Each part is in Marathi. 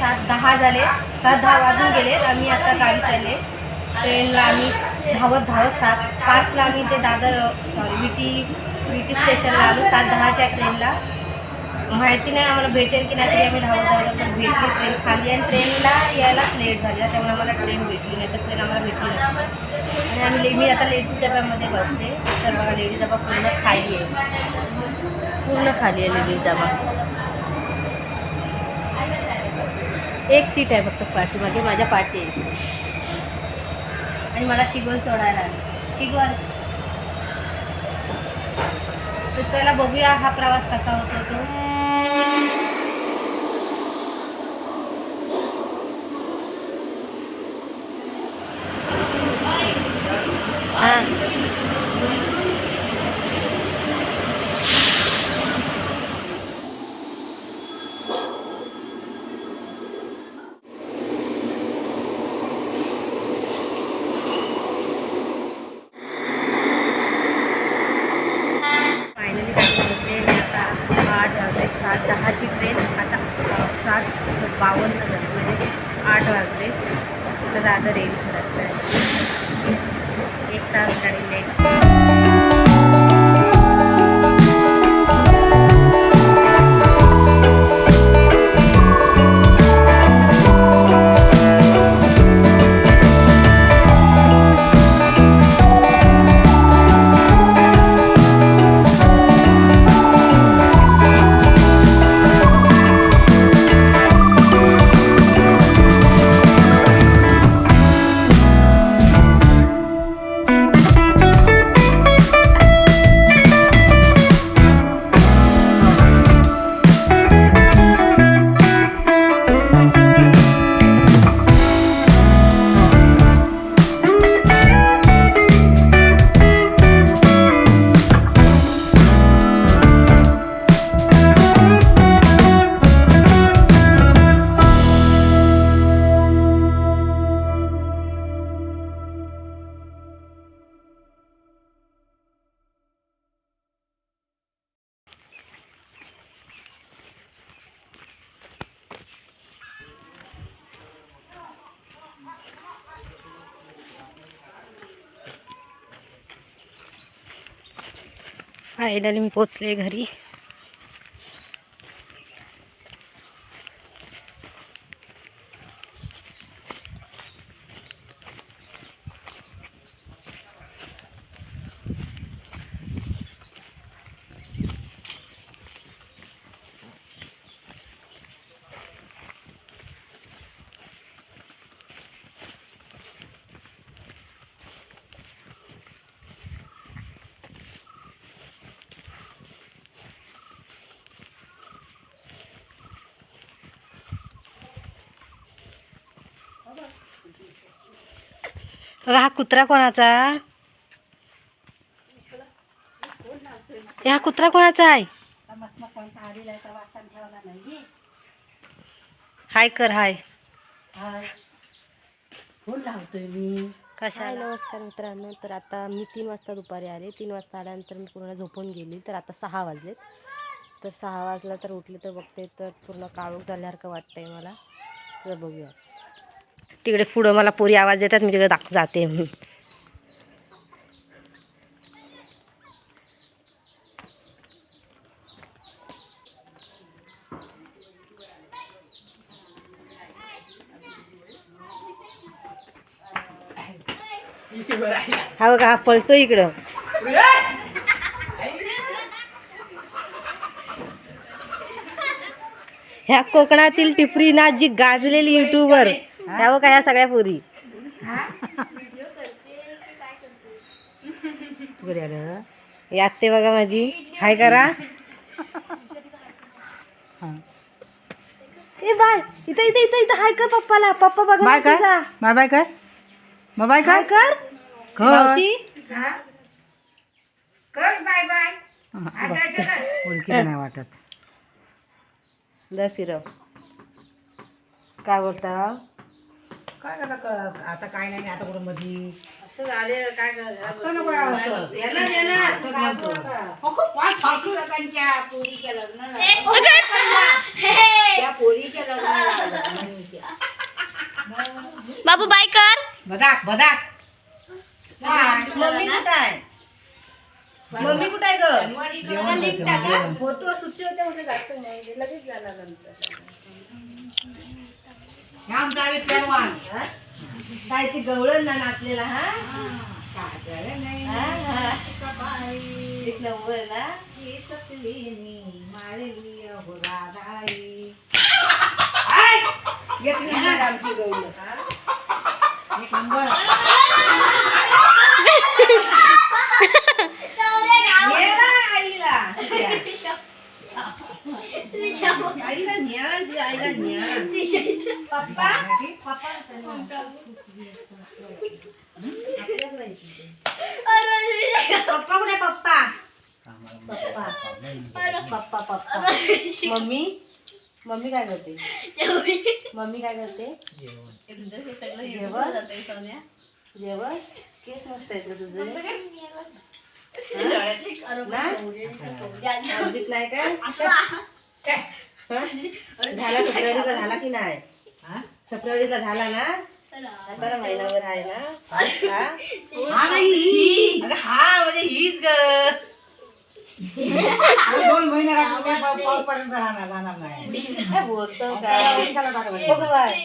सात दहा झाले. सात दहा वाजून गेले. आम्ही आता गावी चालले. ट्रेनला आम्ही धावत धावत सात. पाचला आम्ही ते दादर सॉरी विटी विटी स्टेशनला आलो. सात दहाच्या ट्रेनला माहिती नाही आम्हाला भेटेल की नाही तरी आम्ही धावत धावत पण भेटली ट्रेन खाली आणि ट्रेनला यायलाच लेट झाली. त्यामुळे आम्हाला ट्रेन भेटली नाही. तर ट्रेन आम्हाला भेटली आणि आम्ही मी आता लेडीज डब्यामध्ये बसते तर मला लेडीज डबा पूर्ण खाली आहे. पूर्ण खाली आहे लेडीज डबा एक सीट आहे फक्त पाठीमागे माझ्या पाठी आहे आणि मला शिगवण सोडायला आली. शिगवण तर चला बघूया हा प्रवास कसा होतो तो हां फायनली ट्रेन आता आठ वाजले सात दहाची ट्रेन आता अ, सात बावन्न झाली म्हणजे आठ वाजले तर दादा रेडी करत आहे एक फायनली मी पोचले घरी. बघा हा कुत्रा कोणाचा? हा कुत्रा कोणाचा आहे? हाय कर हाय. मी कशा नमस्कार मित्रांनो. तर आता मी तीन वाजता दुपारी आले. तीन वाजता आल्यानंतर मी पूर्ण झोपून गेली. तर आता सहा वाजलेत. तर सहा वाजला तर उठले तर बघते. तर पूर्ण काळोख झाल्यासारखं वाटतंय मला. तर बघूया. तिकडे पुढं मला पोरी आवाज देतात मी तिकडे दाख जाते. हा बघा हा पळतो इकडं. ह्या कोकणातील टिपरीना जी गाजलेली युट्यूबवर ह्या बघा ह्या सगळ्या पोरी. यात ते बघा माझी. हाय करा. हां. ए बाय. इथं इथं इथं इथं. हाय कर पप्पाला. पप्पा बघा बाय काय तुझा. बाय बाय मग बाय हाय काय कर. कर. मावशी? हां, बघ. ओळखीचं नाही वाटत. द फिरव. काय बोलता? काय करा क- आता काय नाही आता कुठं मधी? असं झाले काय आता नको यावं असं. येणार येणार. आता थांबतो. अगं, पाय फाकू लोकांच्या पोरीच्या लग्न त्या पोरीच्या लग्न बाबू बाय कर. बदाक बदाक. मम्मी कुठं आहे? मम्मी कुठं आहे ग? जेवण करते मग, जेवण. होतो सुट्टी होते म्हणजे जातो नाही. लगेच झाला नंतर आमचा आले पेलवान. हा? काय ते गवळण ना नाचलेला हा काय झालं नाही. एक नंबर ना ही तकलीनी माळली अहो राधाई. एक नंबर आमची गवळण एक नंबर आईला न्या आईला न्या पप्पा पप्पा कुठे पप्पा. पप्पा पप्पा मम्मी मम्मी काय करते? मम्मी काय करते? जेवण. जेवण. केस मस्त आहेत ग तुझे. नाही? काय? हा? झाला की नाही? हा? सप्टेंबरचा झाला ना? आता ना महिनाभर आहे ना? हा? हा हा? म्हणजे हीच ग. दोन महिने राहणार नाही. बोलतो काय?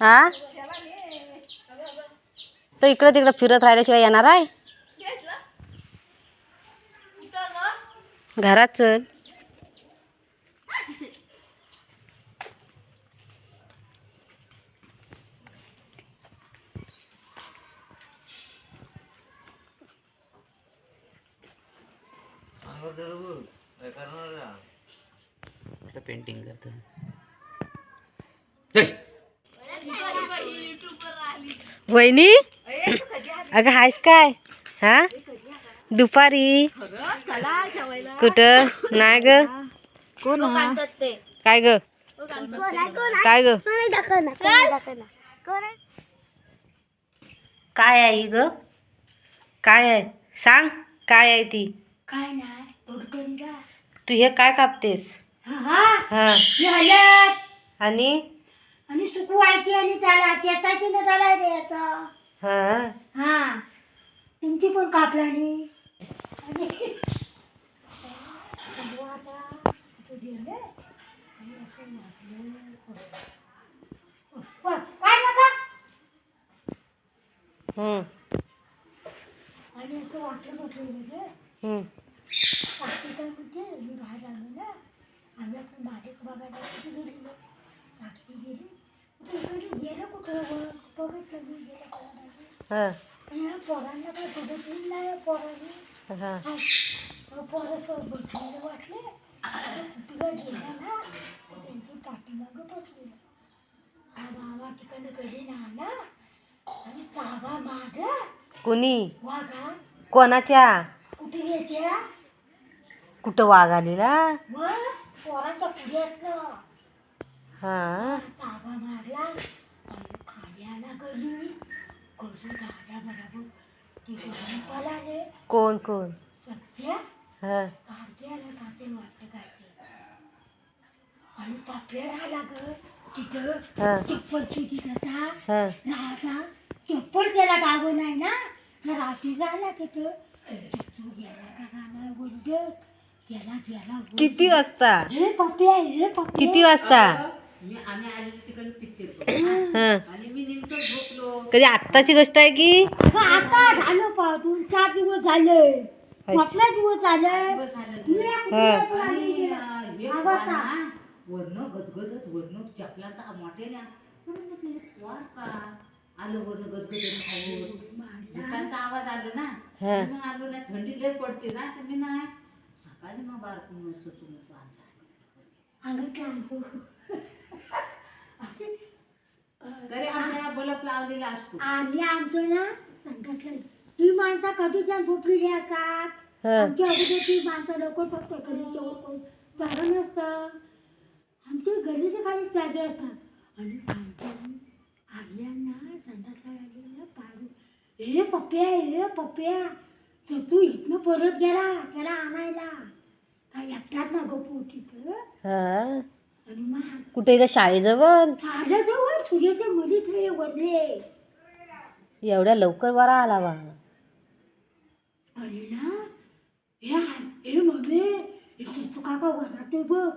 हा? तर इकडं तिकडं फिरत राहिल्याशिवाय येणार आहे? घरात चल. पेंटिंग करतो वहिनी? अगं हायस काय? हा? दुपारी. कुठं? नाही ग. काय ग? काय ग? काय आहे ग? काय आहे? सांग काय आहे ती? काय नाही तू हे काय कापतेस? हा आणि? आणि सुकवायची आणि त्याला चेचायची ना द्यायचा हा? हा. तुमची पण कापला नाही काय नका हम्म, आणि असं वाटलं म्हटलं म्हणजे हम्म. साक्षी काय म्हणते मी बाहेर आलो ना. आम्ही आपण बारीक बघायला कुठे गेलेलो? साक्षी गेली. इकडे गेलं? कुठं हा, हा. कुणी? कोणाच्या? कुठे वाघ आलेला? हा. तिथं हा. चप्पल त्याला गावं नाही ना तर रात्रीला आला तिथं. गेला गेला. किती वाजता? हे हे किती वाजता? मी आम्ही आलेलो तिकडे पिक्चर हा. आणि मी नेमकं झोपलो. कधी आत्ताची गोष्ट आहे की? आता झालं पा दोन चार दिवस झाले. कुठला दिवस झाले आली. हे. आता. वरण गदगदत वरण चपलाचा मोठे ना. हे आलं खाऊन भुतांचा आवाज आला ना. हा. मग आलो ना थंडी लय पडते ना मी नाही. सकाळी मग बारकून तुम्ही अंगात आणतो तरी आमच्या बलप लावलेला असतो. आणि आमचं ना ही माणसं कधीच्या झोपलेली असतात हा. आमच्या अगोदरची माणसं लवकर फक्त कधी जागा नसतं. आमच्या गलीच्या खाली जागे असतात. आणि आल्याना संडासला लागलेला पाणी. हे पप्प्या हे पप्प्या. तर तू इथनं परत गेला त्याला आणायला. काय एकटाच ना गप्प हा. मग कुठे इथं शाळेजवळ? झालं जवळ सूर्याचे मलीत हे वरले. एवढ्या लवकर बरा आला बा. अरे ना हे हे मम्मी चित्तू काका वराटो बघ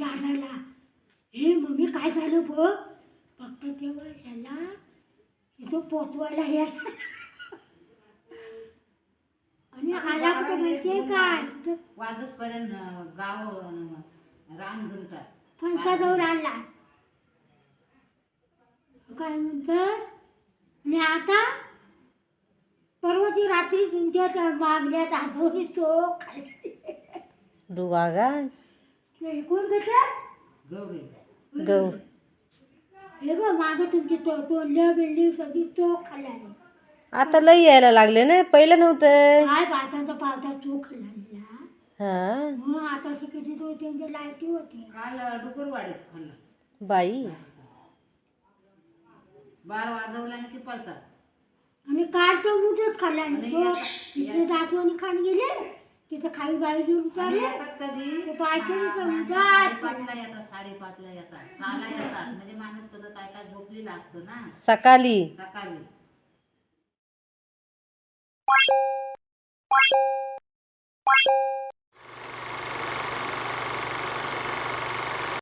दादाला. हे मम्मी काय झालं बघ फक्त तेव्हा ह्याला तिथं पोचवायला हे आणि आला कुठं माहितीये काय वाजतपर्यंत गाव अं, राम जुंतात फणसाजवळ आणला? काय म्हणतात आणि आता? परवाची रात्री तुमच्या मागण्यात आजोबी चोख. खाल्ली दुवागा हे कोण गौरी गौ हे बघ मागं तुमची तो तोंडल्या बिल्डिंग सगळी चोख खाल्ल्याने. आता लई यायला लागले ना पहिलं नव्हतं. काय पावसाचा पावसा चोख खाल्ला हा? मग आता किती लायकी होते? काल डुकरवाडीत खाल्लं. बाई. बार वाजवला आणि की पळतात आणि काल तर खाल्ला आणि तो दासवानी खान गेले तिथं खाली बाई घेऊन आणि चालले. येतात कधी? ते बायकांनी समजा साडेपाचला येतात साडेपाचला येतात. सहाला येतात. म्हणजे माणूस कसं काय काय झोपलेला असतो ना? सकाळी. सकाळी.